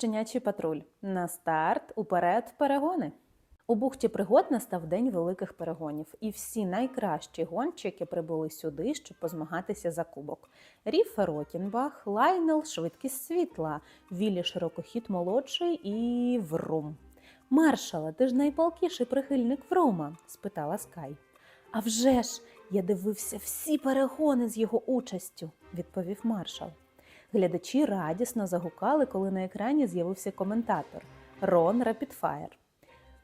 Щенячий патруль. На старт, уперед, перегони. У бухті пригод настав день великих перегонів, і всі найкращі гонщики прибули сюди, щоб позмагатися за кубок. Ріф Рокінбах, Лайнел, швидкість світла, Віллі Широкохід молодший і Врум. Маршала, ти ж найпалкіший прихильник Врума? спитала Скай. «А вже ж, я дивився всі перегони з його участю, відповів маршал. Глядачі радісно загукали, коли на екрані з'явився коментатор Рон Рапідфаєр.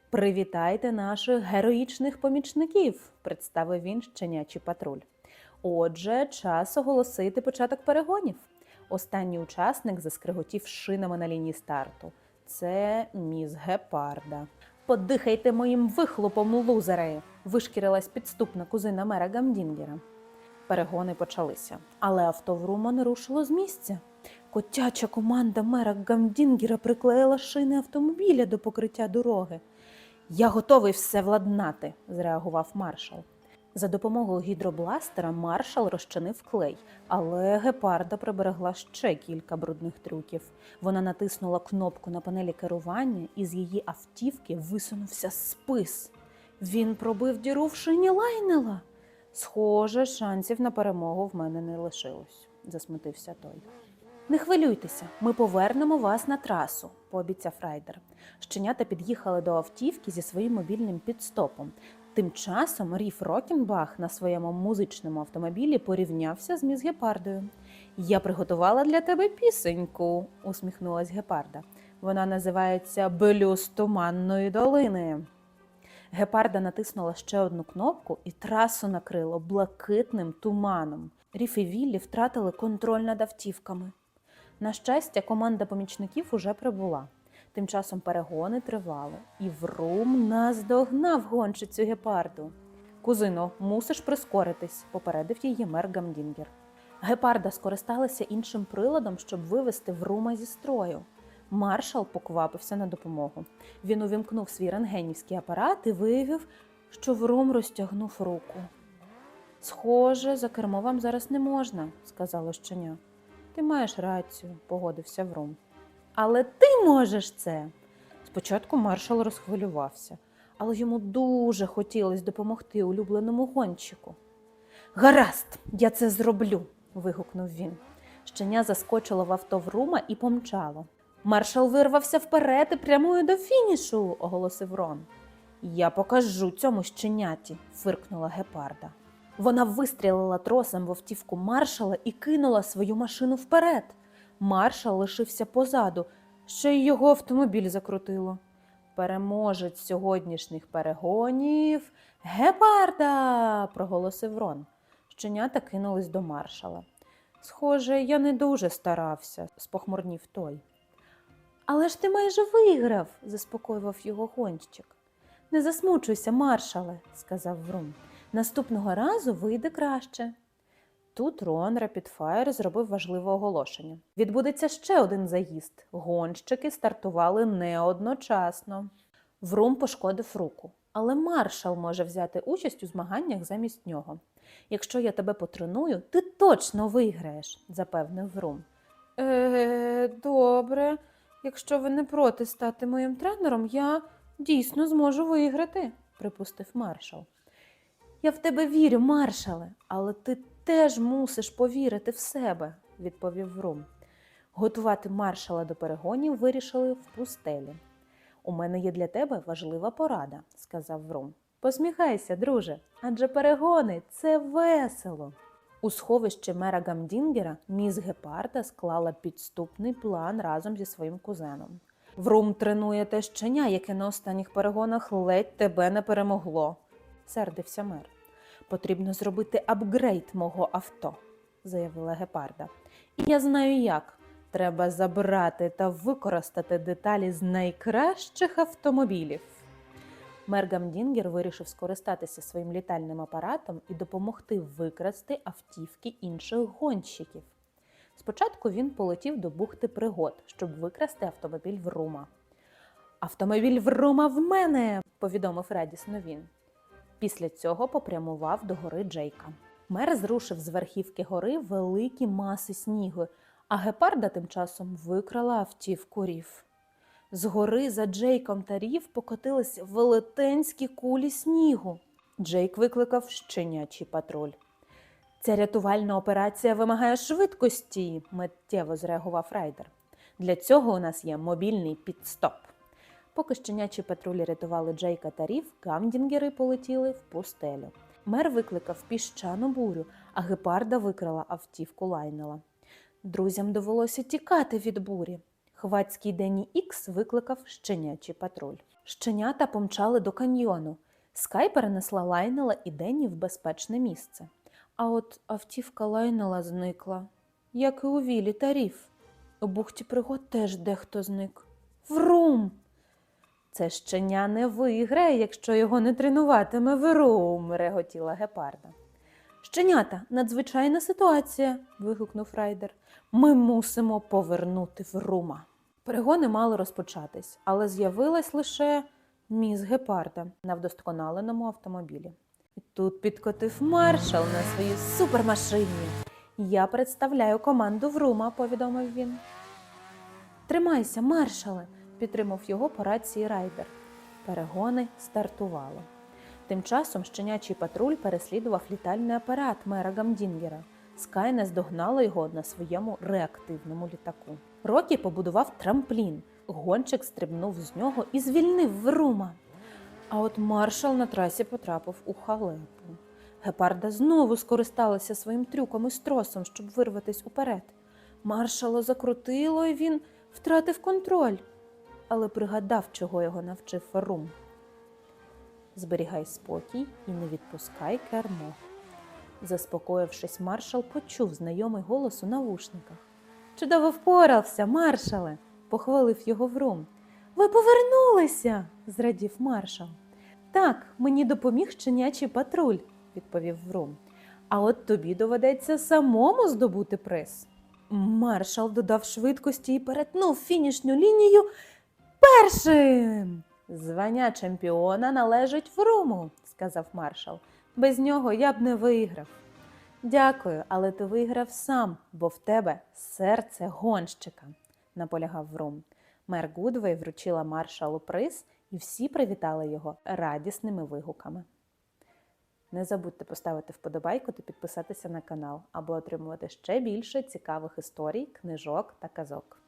Привітайте наших героїчних помічників, представив він щенячий патруль. Отже, час оголосити початок перегонів. Останній учасник заскриготів шинами на лінії старту. Це міс Гепарда. Подихайте моїм вихлопом, лузери! вишкірилась підступна кузина мера Гамдінгера. Перегони почалися, але авто Врума не рушило з місця. Котяча команда мера Гамдінгера приклеїла шини автомобіля до покриття дороги. Я готовий все владнати, зреагував маршал. За допомогою гідробластера маршал розчинив клей, але гепарда приберегла ще кілька брудних трюків. Вона натиснула кнопку на панелі керування, і з її автівки висунувся спис. Він пробив діру в шині лайнела. Схоже, шансів на перемогу в мене не лишилось, засмутився той. Не хвилюйтеся, ми повернемо вас на трасу, пообіцяв райдер. Щенята під'їхали до автівки зі своїм мобільним підстопом. Тим часом Ріф Рокінбах на своєму музичному автомобілі порівнявся з міс Гепардою. Я приготувала для тебе пісеньку, усміхнулась Гепарда. Вона називається Блюз туманної долини. Гепарда натиснула ще одну кнопку, і трасу накрило блакитним туманом. Ріф і Віллі втратили контроль над автівками. На щастя, команда помічників уже прибула. Тим часом перегони тривали, і Врум наздогнав гонщицю гепарду. Кузино, мусиш прискоритись, попередив її мер Гамдінгер. Гепарда скористалася іншим приладом, щоб вивести Врума зі строю. Маршал поквапився на допомогу. Він увімкнув свій рентгенівський апарат і виявив, що Врум розтягнув руку. Схоже, за кермо вам зараз не можна, сказало щеня. Ти маєш рацію, погодився Врум. Але ти можеш це. Спочатку маршал розхвилювався, але йому дуже хотілося допомогти улюбленому гонщику. Гаразд, я це зроблю. вигукнув він. Щеня заскочило в авто Врума і помчало. Маршал вирвався вперед і прямує до фінішу, оголосив Рон. Я покажу цьому щеняті, фиркнула гепарда. Вона вистрілила тросом в автівку маршала і кинула свою машину вперед. Маршал лишився позаду, ще й його автомобіль закрутило. Переможець сьогоднішніх перегонів Гепарда. проголосив Рон. Щенята кинулись до маршала. Схоже, я не дуже старався, спохмурнів той. Але ж ти майже виграв, заспокоював його гонщик. Не засмучуйся, маршале, сказав Врум. Наступного разу вийде краще. Тут Рон Рапідфаєр зробив важливе оголошення. Відбудеться ще один заїзд. Гонщики стартували не одночасно. Врум пошкодив руку, але маршал може взяти участь у змаганнях замість нього. Якщо я тебе потреную, ти точно виграєш, запевнив Врум. Е, добре. Якщо ви не проти стати моїм тренером, я дійсно зможу виграти, припустив маршал. Я в тебе вірю, маршале, але ти теж мусиш повірити в себе, відповів Врум. Готувати маршала до перегонів вирішили в пустелі. У мене є для тебе важлива порада, сказав Врум. Посміхайся, друже, адже перегони це весело. У сховище мера Гамдінгера міс Гепарда склала підступний план разом зі своїм кузеном. Врум тренує те щеня, яке на останніх перегонах ледь тебе не перемогло, сердився мер. Потрібно зробити апгрейд мого авто, заявила Гепарда. І я знаю як. Треба забрати та використати деталі з найкращих автомобілів. Мер Гамдінгер вирішив скористатися своїм літальним апаратом і допомогти викрасти автівки інших гонщиків. Спочатку він полетів до бухти пригод, щоб викрасти автомобіль Врума. Автомобіль Врума в мене, повідомив радісно він. Після цього попрямував до гори Джейка. Мер зрушив з верхівки гори великі маси снігу, А гепарда тим часом викрала автівку рів. Згори за Джейком та Рів покотилися велетенські кулі снігу. Джейк викликав щенячий патруль. Ця рятувальна операція вимагає швидкості, миттєво зреагував райдер. Для цього у нас є мобільний підстоп. Поки щенячі патрулі рятували Джейка та Рів, гамдінгери полетіли в пустелю. Мер викликав піщану бурю, а гепарда викрала автівку Лайнела. Друзям довелося тікати від бурі. Хвацький Дені Ікс викликав щенячий патруль. Щенята помчали до каньйону. Скай перенесла Лайнела і Дені в безпечне місце. А от автівка Лайнела зникла, як і у Вілі та Рів. У бухті пригод теж дехто зник. Врум! Це щеня не виграє, якщо його не тренуватиме Врум, реготіла гепарда. Щенята, надзвичайна ситуація. вигукнув райдер. Ми мусимо повернути Врума. Перегони мали розпочатись, але з'явилась лише міс гепарда на вдосконаленому автомобілі. І тут підкотив маршал на своїй супермашині. Я представляю команду Врума, повідомив він. Тримайся, маршале, підтримав його по рації райдер. Перегони стартували. Тим часом щенячий патруль переслідував літальний апарат мера Гамдінгера. Скай наздогнала його на своєму реактивному літаку. Рокі побудував трамплін. Гонщик стрибнув з нього і звільнив Врума. А от маршал на трасі потрапив у халепу. Гепарда знову скористалася своїм трюком із тросом, щоб вирватись уперед. Маршало закрутило, і він втратив контроль, але пригадав, чого його навчив Ферум. Зберігай спокій і не відпускай кермо. Заспокоївшись, маршал почув знайомий голос у навушниках. Чудово впорався, маршале, похвалив його Врум. Ви повернулися, зрадів маршал. Так, мені допоміг щенячий патруль, відповів Врум. А от тобі доведеться самому здобути приз. Маршал додав швидкості і перетнув фінішню лінію першим. Звання чемпіона належить Вруму, сказав маршал. Без нього я б не виграв. Дякую, але ти виграв сам, бо в тебе серце гонщика, наполягав Врум. Мер Гудвей вручила маршалу приз, і всі привітали його радісними вигуками. Не забудьте поставити вподобайку та підписатися на канал, аби отримувати ще більше цікавих історій, книжок та казок.